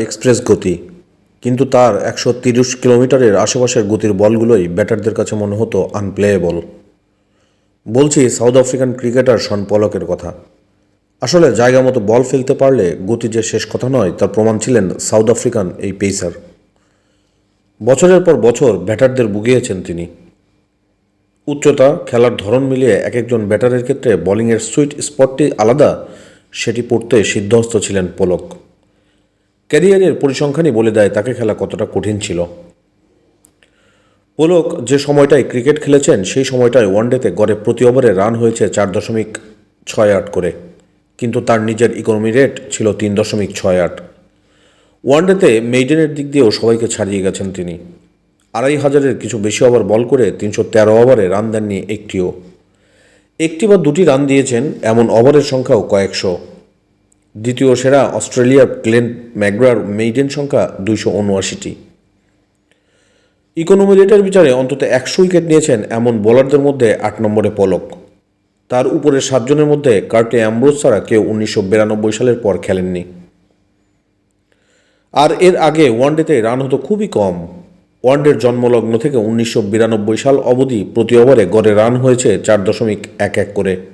Express গতি। কিন্তু তার একশো তিরিশ কিলোমিটারের আশেপাশের গতির বলগুলোই ব্যাটারদের কাছে মনে হতো আনপ্লেয়েবল বলছি সাউথ আফ্রিকান ক্রিকেটার শন পলকের কথা। আসলে জায়গা মতো বল ফেলতে পারলে গতি যে শেষ কথা নয়, তার প্রমাণ ছিলেন সাউথ আফ্রিকান এই পেসার। বছরের পর বছর ব্যাটারদের বুগিয়েছেন তিনি। উচ্চতা, খেলার ধরন মিলিয়ে এক একজন ব্যাটারের ক্ষেত্রে বোলিংয়ের সুইট স্পটটি আলাদা, সেটি পড়তে সিদ্ধহস্ত ছিলেন পলক। ক্যারিয়ারের পরিসংখ্যানই বলে দেয় তাকে খেলা কতটা কঠিন ছিল। পোলক যে সময়টায় ক্রিকেট খেলেছেন, সেই সময়টায় ওয়ানডেতে গড়ে প্রতি ওভারে রান হয়েছে চার দশমিক ছয় আট করে। কিন্তু তার নিজের ইকোনমি রেট ছিল তিন দশমিক ছয় আট। ওয়ানডেতে মেইডেনের দিক দিয়েও সবাইকে ছাড়িয়ে গেছেন তিনি। আড়াই হাজারের কিছু বেশি ওভার বল করে তিনশো তেরো ওভারে রান দেননি একটিও। একটি বা দুটি রান দিয়েছেন, এমন ওভারের সংখ্যাও কয়েকশো। দ্বিতীয় সেরা অস্ট্রেলিয়ার গ্লেন ম্যাগ্রার মেইডেন সংখ্যা দুইশো উনআশিটি। ইকোনমি রেটের বিচারে অন্তত একশো উইকেট নিয়েছেন এমন বোলারদের মধ্যে আট নম্বরে পলক। তার উপরের সাতজনের মধ্যে কার্টে অ্যাম্ব্রোজ ছাড়া কেউ উনিশশো বিরানব্বই সালের পর খেলেননি। আর এর আগে ওয়ানডেতে রান হতো খুবই কম। ওয়ানডের জন্মলগ্ন থেকে উনিশশো বিরানব্বই সাল অবধি প্রতি ওভারে গড়ে রান হয়েছে চার দশমিক এক এক করে।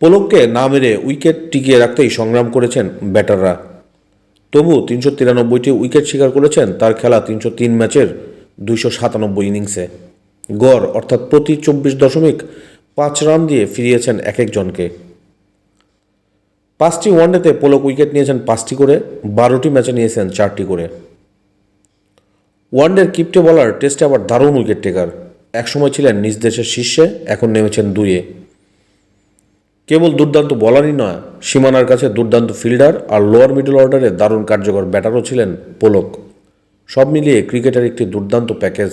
পোলককে না মেরে উইকেট টিকিয়ে রাখতেই সংগ্রাম করেছেন ব্যাটাররা। তবু তিনশো তিরানব্বইটি উইকেট শিকার করেছেন তার খেলা তিনশো তিন ম্যাচের দুইশো সাতানব্বই ইনিংসে। গড় অর্থাৎ প্রতি চব্বিশ দশমিক পাঁচ রান দিয়ে ফিরিয়েছেন এক একজনকে পাঁচটি ওয়ানডেতে পোলক উইকেট নিয়েছেন পাঁচটি করে, বারোটি ম্যাচে নিয়েছেন চারটি করে। ওয়ানডের কিপ্টে বলার টেস্টে আবার দারুণ উইকেট টেকার একসময় ছিলেন নিজ দেশের শীর্ষে, এখন নেমেছেন দুইয়ে। কেবল দুর্দান্ত বলারই নয়, সীমানার কাছে দুর্দান্ত ফিল্ডার আর লোয়ার মিডল অর্ডারে দারুণ কার্যকর ব্যাটারও ছিলেন পোলক। সব মিলিয়ে ক্রিকেটের একটি দুর্দান্ত প্যাকেজ।